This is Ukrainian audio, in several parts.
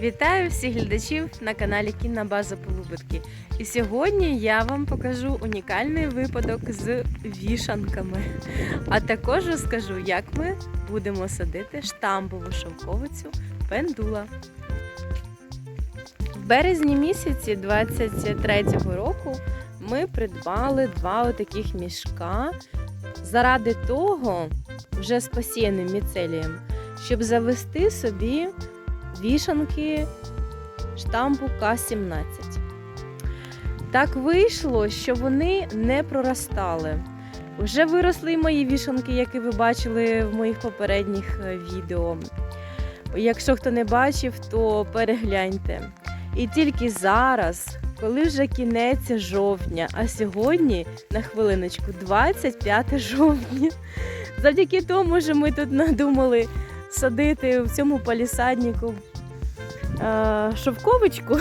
Вітаю всіх глядачів на каналі Кінна База Полубитки. І сьогодні я вам покажу унікальний випадок з вішанками. А також розкажу, як ми будемо садити штамбову шовковицю пендула. В березні місяці 23-го року ми придбали два отаких мішка заради того, вже з посіяним міцелієм, щоб завести собі вішанки штампу К-17. Так вийшло, що вони не проростали. Вже виросли мої вішанки, які ви бачили в моїх попередніх е, відео. Якщо хто не бачив, то перегляньте. І тільки зараз, коли вже кінець жовтня, а сьогодні, на хвилиночку, 25 жовтня, завдяки тому, що ми тут надумали садити в цьому палісаднику шовковичку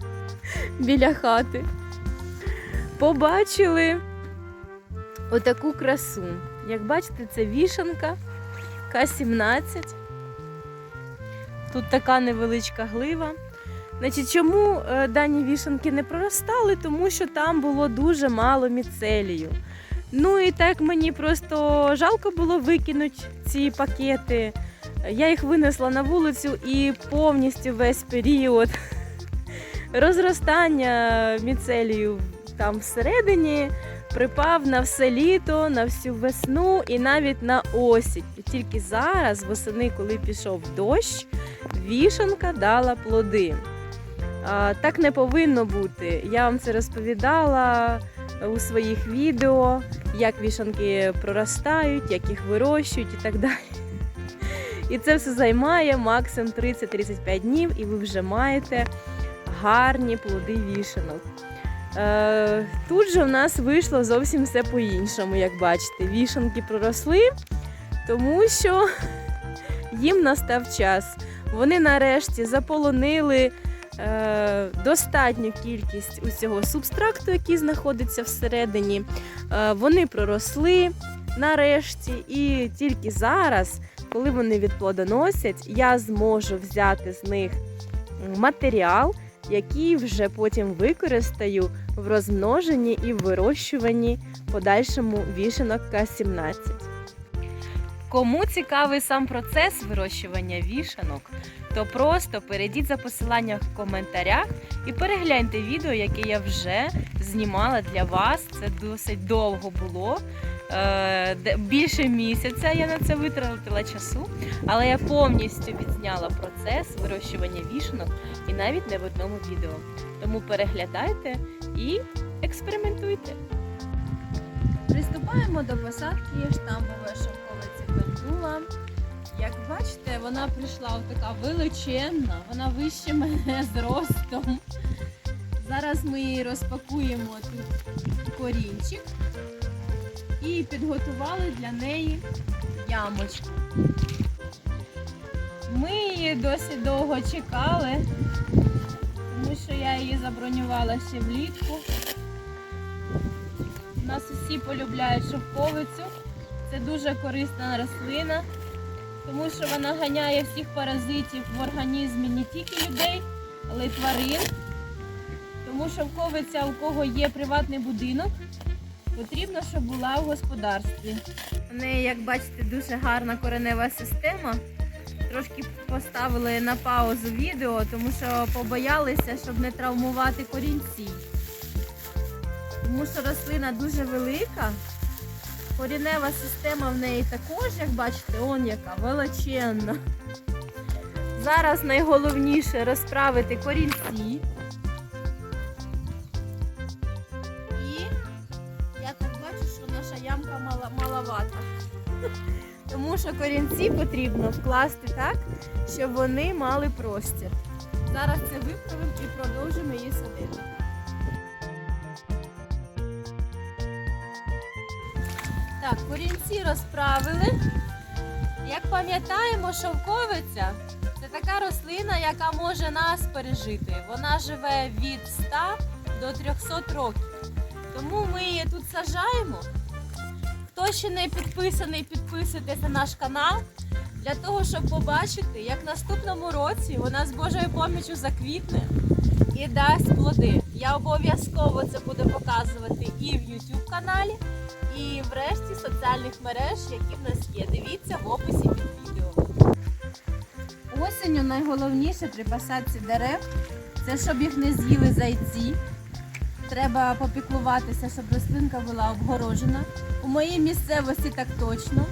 біля хати. Побачили отаку красу. Як бачите, це вішанка К-17. Тут така невеличка глива. Значить, чому е, дані вішанки не проростали? Тому що там було дуже мало міцелію. Ну і так мені просто жалко було викинути ці пакети. Я їх винесла на вулицю і повністю весь період розростання міцелію там всередині припав на все літо, на всю весну і навіть на осінь. І тільки зараз, восени, коли пішов дощ, вішанка дала плоди. Так не повинно бути. Я вам це розповідала у своїх відео, як вішанки проростають, як їх вирощують і так далі. І це все займає максимум 30-35 днів, і ви вже маєте гарні плоди вішанок. Е, тут же в нас вийшло зовсім все по-іншому, як бачите. Вішанки проросли, тому що їм настав час. Вони нарешті заполонили е, достатню кількість усього субстракту, який знаходиться всередині. Е, вони проросли нарешті, і тільки зараз коли вони відплодоносять, я зможу взяти з них матеріал, який вже потім використаю в розмноженні і вирощуванні подальшому вішенок К-17. Кому цікавий сам процес вирощування вішанок, то просто перейдіть за посиланням в коментарях і перегляньте відео, яке я вже знімала для вас. Це досить довго було. Е, Більше місяця я на це витратила часу, але я повністю відзняла процес вирощування вішанок і навіть не в одному відео. Тому переглядайте і експериментуйте. Приступаємо до посадки штамбової шовковиці пендула. Як бачите, вона прийшла така величезна, вона вище мене зростом. Зараз ми її розпакуємо тут корінчик і підготували для неї ямочку. Ми її досить довго чекали, тому що я її забронювала ще влітку. Нас усі полюбляють шовковицю. Це дуже корисна рослина, тому що вона ганяє всіх паразитів в організмі не тільки людей, але й тварин. Тому шовковиця, у кого є приватний будинок, потрібно, щоб була в господарстві. У неї, як бачите, дуже гарна коренева система. Трошки поставили на паузу відео, тому що побоялися, щоб не травмувати корінці. Тому що рослина дуже велика. Корінева система в неї також, як бачите, он яка величенна. Зараз найголовніше розправити корінці. І я так бачу, що наша ямка мала, маловата. Тому що корінці потрібно вкласти так, щоб вони мали простір. Зараз це виправимо і продовжимо її садити. Так, корінці розправили. Як пам'ятаємо, шовковиця це така рослина, яка може нас пережити. Вона живе від 100 до 300 років. Тому ми її тут сажаємо. Хто ще не підписаний, підписуйтесь на наш канал для того, щоб побачити, як в наступному році вона з Божою поміччю заквітне і дасть плоди. Я обов'язково це буду показувати і в YouTube каналі, і в решті соціальних мереж, які в нас є. Дивіться в описі під відео. Осінню найголовніше при посадці дерев це щоб їх не з'їли зайці. Треба попіклуватися, щоб рослинка була обгорожена. У моїй місцевості так точно.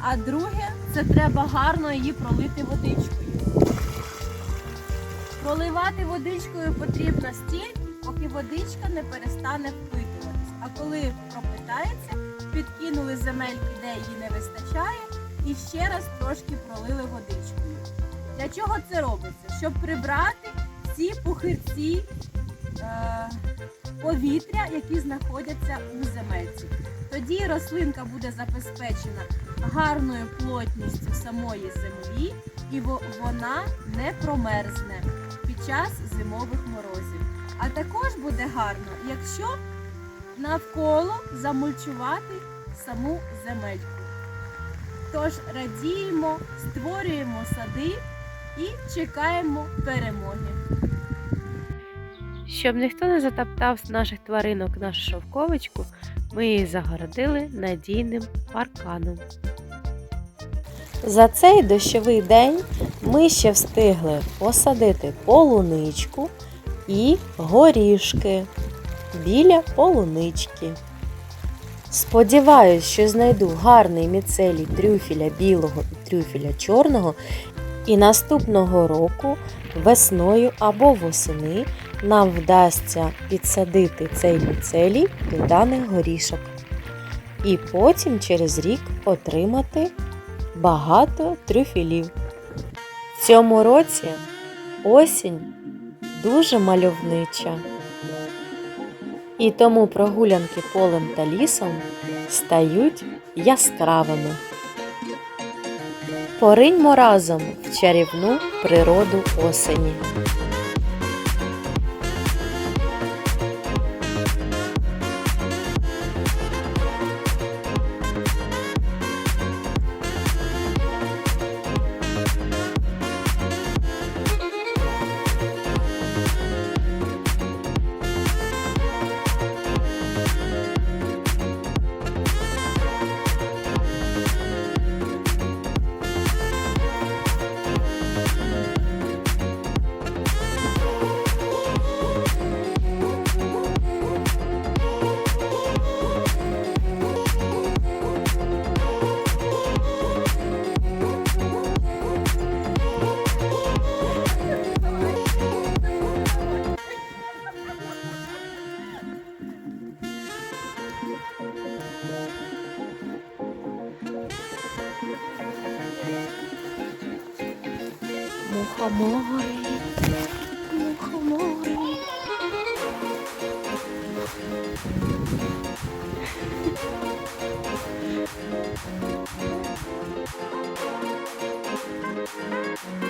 А друге, це треба гарно її пролити водичкою. Проливати водичкою потрібно стільки, поки водичка не перестане впитуватись. А коли пропитається, підкинули земельки, де її не вистачає, і ще раз трошки пролили водичкою. Для чого це робиться? Щоб прибрати всі пухирці е, повітря, які знаходяться у земельці. Тоді рослинка буде забезпечена гарною плотністю самої землі, і вона не промерзне під час зимових морозів. А також буде гарно, якщо навколо замульчувати саму земельку. Тож радіємо, створюємо сади і чекаємо перемоги. Щоб ніхто не затоптав з наших тваринок нашу шовковичку, ми її загородили надійним парканом. За цей дощовий день ми ще встигли посадити полуничку і горішки біля полунички. Сподіваюсь, що знайду гарний міцелій трюфеля білого і трюфеля чорного, і наступного року весною або восени нам вдасться підсадити цей міцелій до даних горішок. І потім через рік отримати багато трюфелів. В цьому році осінь дуже мальовнича. І тому прогулянки полем та лісом стають яскравими. Пориньмо разом в чарівну природу осені. Мухомори, мухомори. Перемога.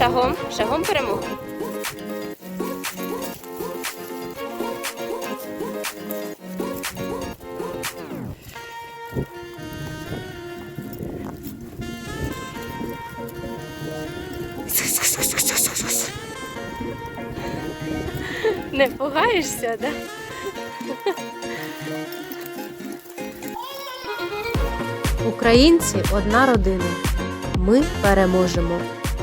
Шагом, шагом перемога. Не пугаєшся, да? Українці одна родина. Ми переможемо.